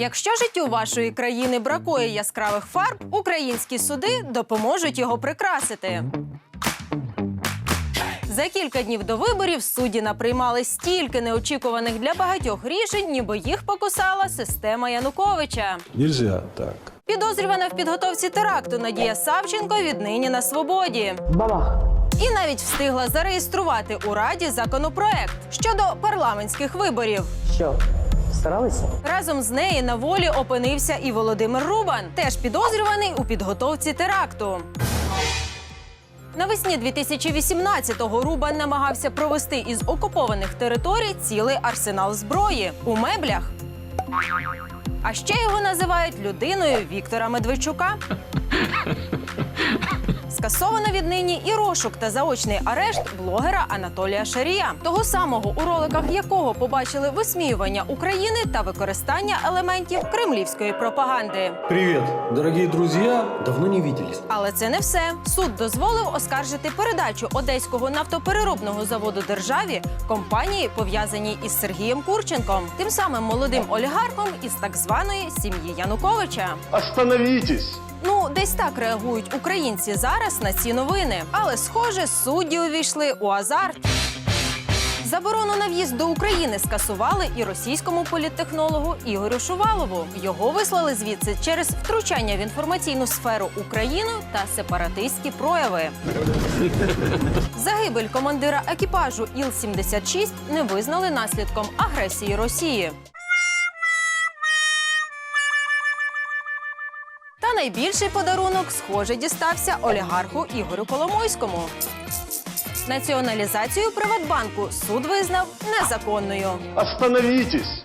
Якщо життю вашої країни бракує яскравих фарб, українські суди допоможуть його прикрасити. За кілька днів до виборів судді наприймали стільки неочікуваних для багатьох рішень, ніби їх покусала система Януковича. Нельзя так. Підозрювана в підготовці теракту Надія Савченко віднині на свободі. І навіть встигла зареєструвати у раді законопроект щодо парламентських виборів. Що, старалися? Разом з нею на волі опинився і Володимир Рубан, теж підозрюваний у підготовці теракту. Навесні 2018-го Рубан намагався провести із окупованих територій цілий арсенал зброї у меблях. А ще його називають людиною Віктора Медведчука. Скасовано віднині і розшук та заочний арешт блогера Анатолія Шарія, того самого, у роликах якого побачили висміювання України та використання елементів кремлівської пропаганди. Привет, дорогие друзья! Давно не виделись. Але це не все. Суд дозволив оскаржити передачу одеського нафтопереробного заводу державі компанії, пов'язаній із Сергієм Курченком, тим самим молодим олігархом із так званої сім'ї Януковича. Остановитесь! Ну, десь так реагують українці зараз на ці новини. Але, схоже, судді увійшли у азарт. Заборону на в'їзд до України скасували і російському політтехнологу Ігорю Шувалову. Його вислали звідси через втручання в інформаційну сферу України та сепаратистські прояви. Загибель командира екіпажу Іл-76 не визнали наслідком агресії Росії. Найбільший подарунок, схоже, дістався олігарху Ігорю Коломойському. Націоналізацію Приватбанку суд визнав незаконною. Остановитесь!